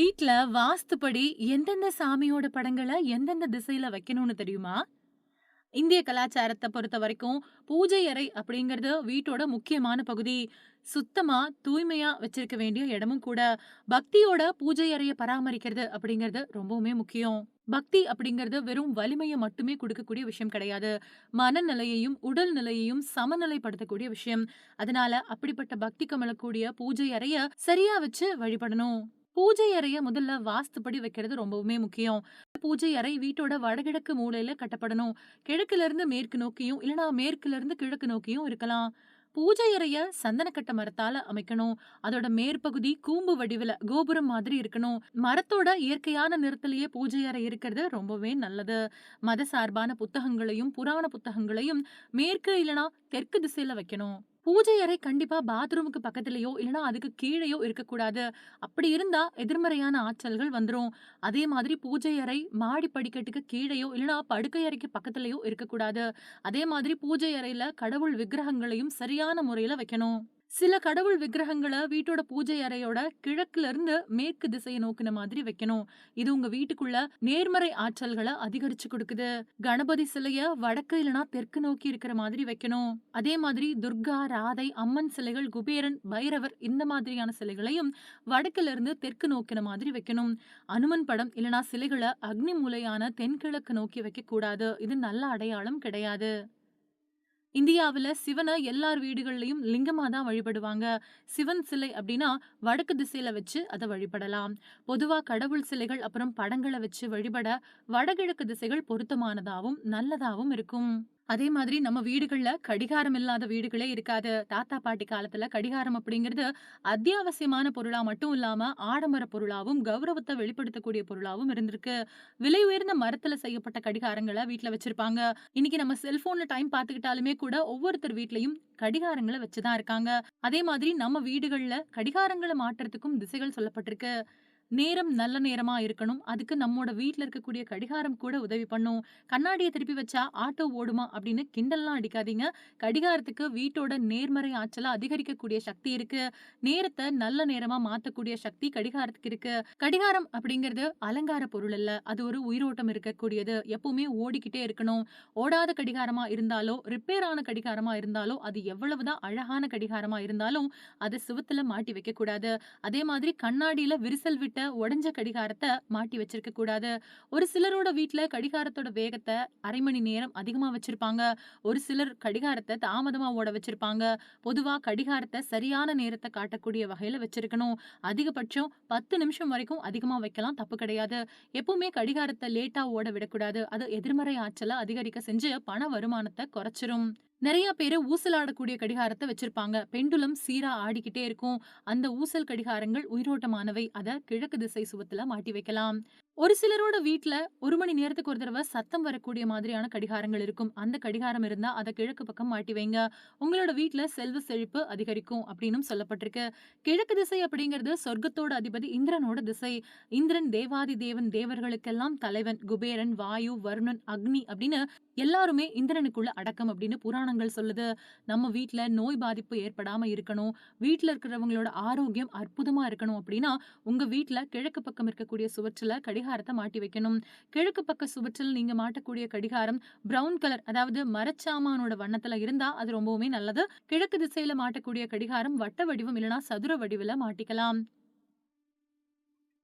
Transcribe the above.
வீட்ல வாஸ்துப்படி எந்தெந்த சாமியோட படங்கள எந்தெந்த திசையில வைக்கணும்னு தெரியுமா? இந்திய கலாச்சாரத்த பொறுத்தவரைக்கும், பூஜை அறை அப்படிங்கிறது வீட்டோட முக்கியமான பகுதி. சுத்தமா, தூய்மையா வச்சிருக்க வேண்டிய இடமும் கூட. பக்தியோட பூஜை அறைய பராமரிக்கிறது அப்படிங்கிறது ரொம்பவுமே முக்கியம். பக்தி அப்படிங்கிறது வெறும் வலிமைய மட்டுமே கொடுக்கக்கூடிய விஷயம் கிடையாது. மனநிலையையும், உடல் நிலையையும் சமநிலைப்படுத்தக்கூடிய விஷயம். அதனால அப்படிப்பட்ட பக்தி கமலக்கூடிய பூஜை அறைய சரியா வச்சு வழிபடணும். பூஜை அறைய முதல்ல வாஸ்துப்படி வைக்கிறது ரொம்பவுமே முக்கியம். பூஜை அறை வீட்டோட வடகிழக்கு மூலையில கட்டப்படணும். கிழக்குல இருந்து மேற்கு நோக்கியும், இல்லனா மேற்குல இருந்து கிழக்கு நோக்கியும் இருக்கலாம். பூஜை அறைய சந்தனக்கட்ட மரத்தால அமைக்கணும். அதோட மேற்பகுதி கூம்பு வடிவில் கோபுரம் மாதிரி இருக்கணும். மரத்தோட இயற்கையான நிறத்திலேயே பூஜை அறை இருக்கிறது ரொம்பவே நல்லது. மத சார்பான புத்தகங்களையும், புராண புத்தகங்களையும் மேற்கு இல்லனா தெற்கு திசையில வைக்கணும். பூஜை அறை கண்டிப்பா பாத்ரூமுக்கு பக்கத்துலயோ இல்லனா அதுக்கு கீழயோ இருக்கக்கூடாது. அப்படி இருந்தா எதிர்மறையான ஆற்றல்கள் வந்துரும். அதே மாதிரி பூஜை அறை மாடி படிக்கட்டுக்கு கீழயோ, இல்லனா படுக்கை அறைக்கு பக்கத்திலயோ இருக்கக்கூடாது. அதே மாதிரி பூஜை அறையில கடவுள் விக்கிரகங்களையும் சரியான முறையில வைக்கணும். சில கடவுள் விக்கிரகங்களை வீட்டோட பூஜை அறையோட கிழக்குல இருந்து மேற்கு திசைய நோக்குன மாதிரி வைக்கணும். இது உங்க வீட்டுக்குள்ள நேர்மறை ஆற்றல்கள அதிகரிச்சு குடுக்குது. கணபதி சிலைய வடக்கு இல்லனா தெற்கு நோக்கி இருக்கிற மாதிரி வைக்கணும். அதே மாதிரி துர்கா, ராதை, அம்மன் சிலைகள், குபேரன், பைரவர் இந்த மாதிரியான சிலைகளையும் வடக்குல இருந்து தெற்கு நோக்கின மாதிரி வைக்கணும். அனுமன் படம் இல்லனா சிலைகள அக்னி மூலையான தென்கிழக்கு நோக்கி வைக்கக்கூடாது. இது நல்ல அடையாளம் கிடையாது. இந்தியாவுல சிவன எல்லார் வீடுகள்லயும் லிங்கமா தான் வழிபடுவாங்க. சிவன் சிலை அப்படின்னா வடக்கு திசையில வச்சு அதை வழிபடலாம். பொதுவா கடவுள் சிலைகள் அப்புறம் படங்கள வச்சு வழிபட வடகிழக்கு திசைகள் பொருத்தமானதாவும், நல்லதாவும் இருக்கும். அதே மாதிரி நம்ம வீடுகள்ல கடிகாரம் இல்லாத வீடுகளே இருக்காது. தாத்தா, பாட்டி காலத்துல கடிகாரம் அப்படிங்கிறது அத்தியாவசியமான பொருளா மட்டும் இல்லாம, ஆடம்பர பொருளாவும், கௌரவத்தை வெளிப்படுத்தக்கூடிய பொருளாவும் இருந்திருக்கு. விலை உயர்ந்த மரத்துல செய்யப்பட்ட கடிகாரங்களை வீட்ல வச்சிருப்பாங்க. இன்னைக்கு நம்ம செல்போன்ல டைம் பார்த்துக்கிட்டாலுமே கூட ஒவ்வொருத்தர் வீட்லயும் கடிகாரங்களை வச்சு தான் இருக்காங்க. அதே மாதிரி நம்ம வீடுகள்ல கடிகாரங்கள மாற்றுறதுக்கும் திசைகள் சொல்லப்பட்டிருக்கு. நேரம் நல்ல நேரமா இருக்கணும். அதுக்கு நம்மோட வீட்டில் இருக்கக்கூடிய கடிகாரம் கூட உதவி பண்ணும். கண்ணாடிய திருப்பி வச்சா ஆட்டோ ஓடுமா அப்படின்னு கிண்டல்லாம் அடிக்காதீங்க. கடிகாரத்துக்கு வீட்டோட நேர்மறை ஆற்றலை அதிகரிக்கக்கூடிய சக்தி இருக்கு. நேரத்தை நல்ல நேரமா மாத்தக்கூடிய சக்தி கடிகாரத்துக்கு இருக்கு. கடிகாரம் அப்படிங்கிறது அலங்கார பொருள் அல்ல. அது ஒரு உயிரோட்டம் இருக்கக்கூடியது. எப்பவுமே ஓடிக்கிட்டே இருக்கணும். ஓடாத கடிகாரமா இருந்தாலோ, ரிப்பேர் ஆன கடிகாரமா இருந்தாலோ, அது எவ்வளவுதான் அழகான கடிகாரமா இருந்தாலும், அதை சுவத்துல மாட்டி வைக்க கூடாது அதே மாதிரி கண்ணாடியில விரிசல் விட்ட கிட்ட உடஞ்ச கடிகாரத்தை மாட்டி வச்சிருக்க கூடாது. ஒரு சிலரோட வீட்டுல கடிகாரத்தோட வேகத்த அரை மணி நேரம் அதிகமா வச்சிருப்பாங்க. ஒரு சிலர் கடிகாரத்தை தாமதமா ஓட வச்சிருப்பாங்க. பொதுவா கடிகாரத்தை சரியான நேரத்தை காட்டக்கூடிய வகையில வச்சிருக்கணும். அதிகபட்சம் 10 நிமிஷம் வரைக்கும் அதிகமா வைக்கலாம். தப்பு கிடையாது. எப்பவுமே கடிகாரத்தை லேட்டா ஓட விடக்கூடாது. அது எதிர்மறை ஆற்றலை அதிகரிக்க செஞ்சு பண வருமானத்தை குறைச்சிரும். நிறைய பேரு ஊசலாடக்கூடிய கடிகாரத்தை வச்சிருப்பாங்க. பெண்டுலம் சீரா ஆடிக்கிட்டே இருக்கும். அந்த ஊசல் கடிகாரங்கள் உயிரோட்டமானவை. அதை கிழக்கு திசை சுவத்துல மாட்டி வைக்கலாம். ஒரு சிலரோட வீட்ல 1 மணி நேரத்துக்கு ஒரு தடவை சத்தம் வரக்கூடிய மாதிரியான கடிகாரங்கள் இருக்கும். அந்த கடிகாரம் இருந்தா அதை கிழக்கு பக்கம் மாட்டி வைங்க. உங்களோட வீட்டுல செல்வ செழிப்பு அதிகரிக்கும் அப்படின்னும் சொல்லப்பட்டிருக்கு. கிழக்கு திசை அப்படிங்கிறது சொர்க்கத்தோட அதிபதி இந்திரனோட திசை. இந்திரன் தேவாதி தேவன், தேவர்களுக்கெல்லாம் தலைவன். குபேரன், வாயு, வருணன், அக்னி அப்படின்னு எல்லாருமே இந்திரனுக்குள்ள அடக்கம் அப்படின்னு புராணங்கள் சொல்லுது. நம்ம வீட்டில் நோய் பாதிப்பு ஏற்படாம இருக்கணும். வீட்டில் இருக்கிறவங்களோட ஆரோக்கியம் அற்புதமா இருக்கணும் அப்படின்னா, உங்க வீட்டில் கிழக்கு பக்கம் இருக்கக்கூடிய சுவற்றுல கடிகாரத்தை மாட்டி வைக்கணும். கிழக்கு பக்க சுவற்றில் நீங்க மாட்டக்கூடிய கடிகாரம் பிரவுன் கலர் அதாவது மரச்சாமானோட வண்ணத்துல இருந்தா அது ரொம்பவுமே நல்லது. கிழக்கு திசையில மாட்டக்கூடிய கடிகாரம் வட்ட வடிவம் இல்லனா சதுர வடிவில மாட்டிக்கலாம்.